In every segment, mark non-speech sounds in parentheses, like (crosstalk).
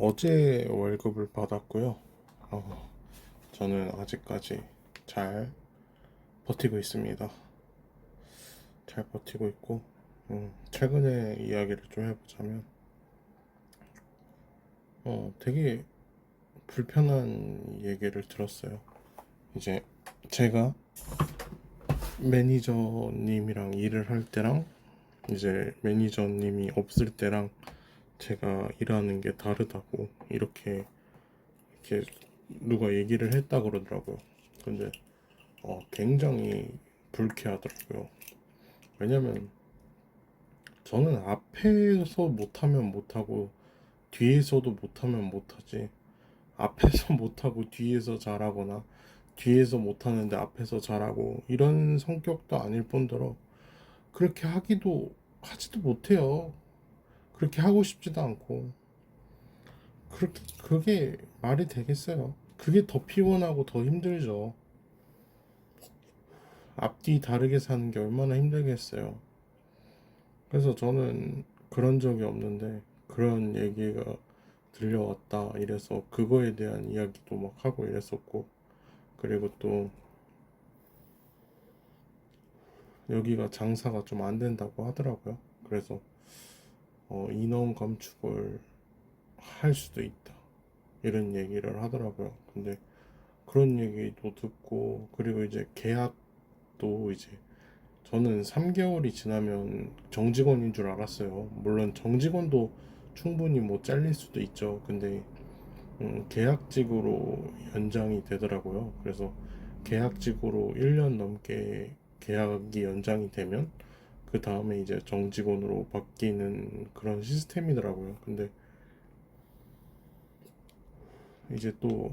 어제 월급을 받았고요. 어, 저는 아직까지 잘 버티고 있습니다. 잘 버티고 있고, 음, 최근에 이야기를 좀 해보자면, 어, 되게 불편한 얘기를 들었어요. 이제 제가 매니저님이랑 일을 할 때랑 이제 매니저님이 없을 때랑 제가 일하는 게 다르다고 이렇게 이렇게 누가 얘기를 했다 그러더라고요. 근데 어, 굉장히 불쾌하더라고요. 왜냐면 저는 앞에서 못하면 못하고 뒤에서도 못하면 못하지 앞에서 (laughs) 못하고 뒤에서 잘하거나 뒤에서 못하는데 앞에서 잘하고 이런 성격도 아닐 뿐더러 그렇게 하기도 하지도 못해요. 그렇게 하고 싶지도 않고 그렇게 그게 말이 되겠어요. 그게 더 피곤하고 더 힘들죠. 앞뒤 다르게 사는 게 얼마나 힘들겠어요. 그래서 저는 그런 적이 없는데 그런 얘기가 들려왔다 이래서 그거에 대한 이야기도 막 하고 이랬었고 그리고 또 여기가 장사가 좀 안 된다고 하더라고요. 그래서 어, 인원 감축을 할 수도 있다. 이런 얘기를 하더라고요. 근데 그런 얘기도 듣고, 그리고 이제 계약도 이제 저는 3개월이 지나면 정직원인 줄 알았어요. 물론 정직원도 충분히 뭐 잘릴 수도 있죠. 근데 음, 계약직으로 연장이 되더라고요. 그래서 계약직으로 1년 넘게 계약이 연장이 되면 그 다음에 이제 정직원으로 바뀌는 그런 시스템이더라고요. 근데 이제 또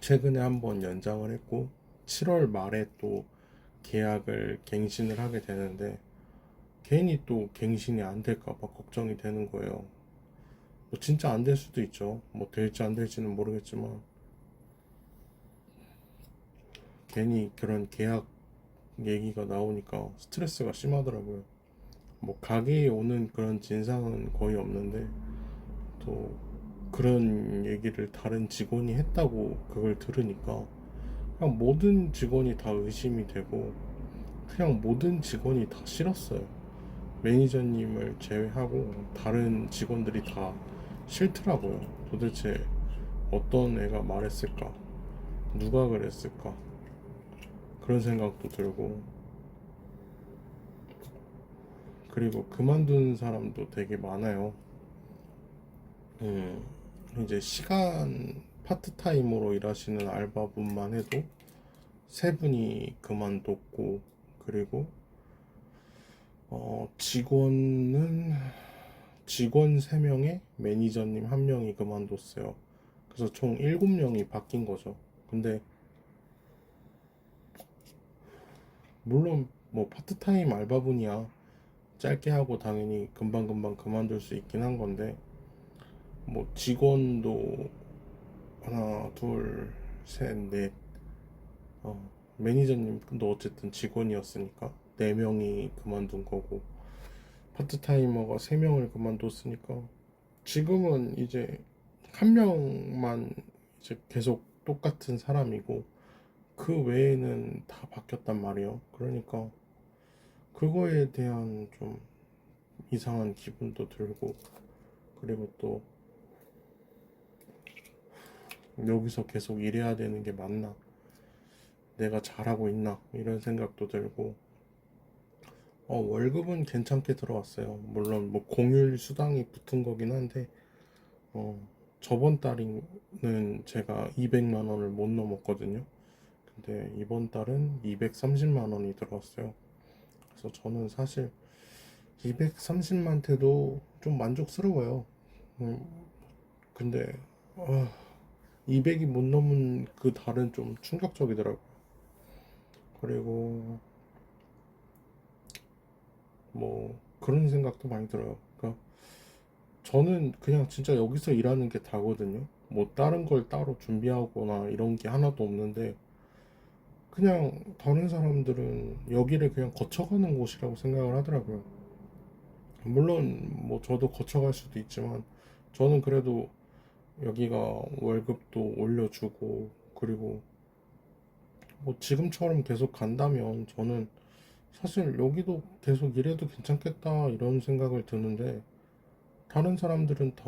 최근에 한번 연장을 했고 7월 말에 또 계약을 갱신을 하게 되는데 괜히 또 갱신이 안 될까 봐 걱정이 되는 거예요. 뭐 진짜 안 될 수도 있죠. 뭐 될지 안 될지는 모르겠지만 괜히 그런 계약 얘기가 나오니까 스트레스가 심하더라고요. 뭐 가게에 오는 그런 진상은 거의 없는데 또 그런 얘기를 다른 직원이 했다고 그걸 들으니까 그냥 모든 직원이 다 의심이 되고 그냥 모든 직원이 다 싫었어요. 매니저님을 제외하고 다른 직원들이 다 싫더라고요. 도대체 어떤 애가 말했을까? 누가 그랬을까? 그런 생각도 들고 그리고 그만둔 사람도 되게 많아요. 음, 이제 시간 파트타임으로 일하시는 알바분만 해도 세 분이 그만뒀고 그리고 어, 직원은 직원 3명에 매니저님 1명이 그만뒀어요. 그래서 총 7명이 바뀐 거죠. 근데 물론 뭐 파트타임 알바분이야. 짧게 하고 당연히 금방금방 그만둘 수 있긴 한 건데 뭐 직원도 하나 둘셋넷 어, 매니저님도 어쨌든 직원이었으니까 네 명이 그만둔 거고 파트타이머가 세 명을 그만뒀으니까 지금은 이제 한 명만 이제 계속 똑같은 사람이고 그 외에는 다 바뀌었단 말이에요. 그러니까 그거에 대한 좀 이상한 기분도 들고 그리고 또 여기서 계속 일해야 되는 게 맞나? 내가 잘하고 있나? 이런 생각도 들고 어, 월급은 괜찮게 들어왔어요. 물론 뭐 공휴일 수당이 붙은 거긴 한데 어, 저번 달에는 제가 200만 원을 못 넘었거든요. 근데 이번 달은 230만 원이 들어왔어요. 그래서 저는 사실 230만테도 좀 만족스러워요. 음, 근데 아, 200이 못 넘은 그 달은 좀 충격적이더라고요. 그리고 뭐 그런 생각도 많이 들어요. 그러니까 저는 그냥 진짜 여기서 일하는 게 다거든요. 뭐 다른 걸 따로 준비하거나 이런 게 하나도 없는데 그냥 다른 사람들은 여기를 그냥 거쳐가는 곳이라고 생각을 하더라고요. 물론 뭐 저도 거쳐갈 수도 있지만 저는 그래도 여기가 월급도 올려주고 그리고 뭐 지금처럼 계속 간다면 저는 사실 여기도 계속 일해도 괜찮겠다 이런 생각을 드는데 다른 사람들은 다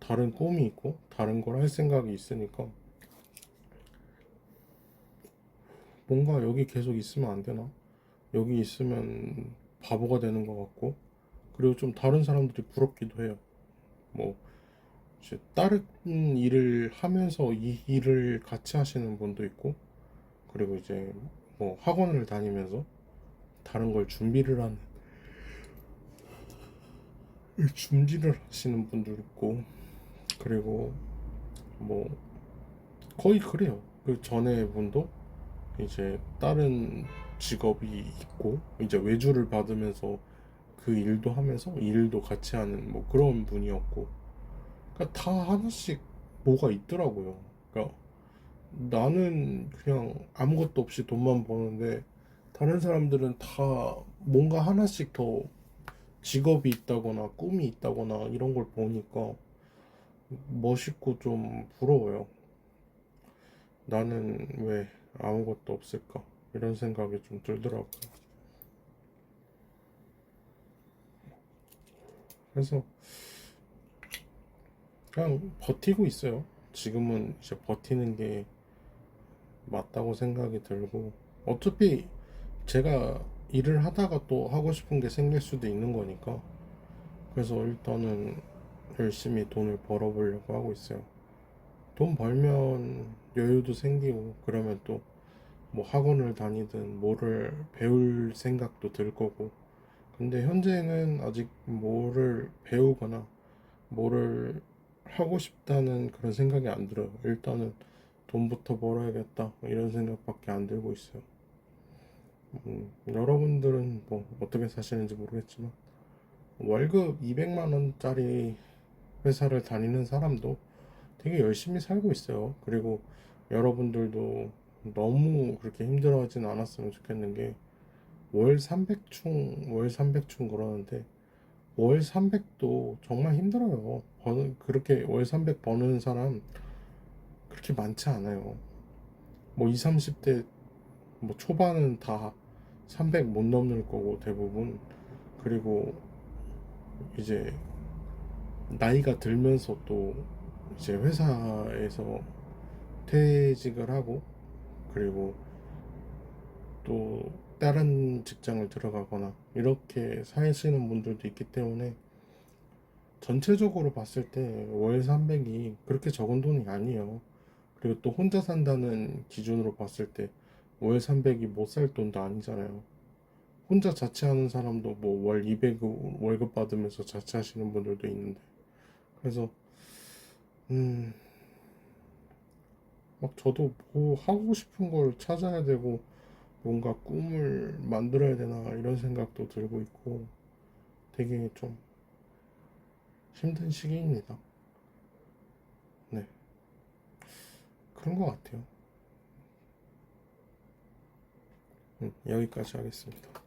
다른 꿈이 있고 다른 걸 할 생각이 있으니까 뭔가 여기 계속 있으면 안 되나? 여기 있으면 바보가 되는 것 같고 그리고 좀 다른 사람들이 부럽기도 해요. 뭐 이제 다른 일을 하면서 이 일을 같이 하시는 분도 있고 그리고 이제 뭐 학원을 다니면서 다른 걸 준비를 하는 준비를 하시는 분도 있고 그리고 뭐 거의 그래요. 그 전에 분도 이제 다른 직업이 있고 이제 외주를 받으면서 그 일도 하면서 이 일도 같이 하는 뭐 그런 분이었고 그러니까 다 하나씩 뭐가 있더라고요. 그러니까 나는 그냥 아무것도 없이 돈만 버는데 다른 사람들은 다 뭔가 하나씩 더 직업이 있다거나 꿈이 있다거나 이런 걸 보니까 멋있고 좀 부러워요. 나는 왜 아무것도 없을까? 이런 생각이 좀 들더라고요. 그래서 그냥 버티고 있어요. 지금은 이제 버티는 게 맞다고 생각이 들고 어차피 제가 일을 하다가 또 하고 싶은 게 생길 수도 있는 거니까 그래서 일단은 열심히 돈을 벌어보려고 하고 있어요. 돈 벌면 여유도 생기고 그러면 또 뭐 학원을 다니든 뭐를 배울 생각도 들 거고 근데 현재는 아직 뭐를 배우거나 뭐를 하고 싶다는 그런 생각이 안 들어요. 일단은 돈부터 벌어야겠다 이런 생각밖에 안 들고 있어요. 음, 여러분들은 뭐 어떻게 사시는지 모르겠지만 월급 200만 원짜리 회사를 다니는 사람도 되게 열심히 살고 있어요. 그리고 여러분들도 너무 그렇게 힘들어하진 않았으면 좋겠는 게 월 300충, 월 300충 그러는데 월 300도 정말 힘들어요. 버는 그렇게 월 300 버는 사람 그렇게 많지 않아요. 뭐 20, 30대 뭐 초반은 다 300 못 넘는 거고 대부분 그리고 이제 나이가 들면서 또 이제 회사에서 퇴직을 하고 그리고 또 다른 직장을 들어가거나 이렇게 사시는 분들도 있기 때문에 전체적으로 봤을 때 월 300이 그렇게 적은 돈이 아니에요. 그리고 또 혼자 산다는 기준으로 봤을 때 월 300이 못 살 돈도 아니잖아요. 혼자 자취하는 사람도 뭐 월 200 월급 받으면서 자취하시는 분들도 있는데 그래서 음. 막 저도 뭐 하고 싶은 걸 찾아야 되고 뭔가 꿈을 만들어야 되나 이런 생각도 들고 있고 되게 좀 힘든 시기입니다. 네. 그런 것 같아요. 음, 여기까지 하겠습니다.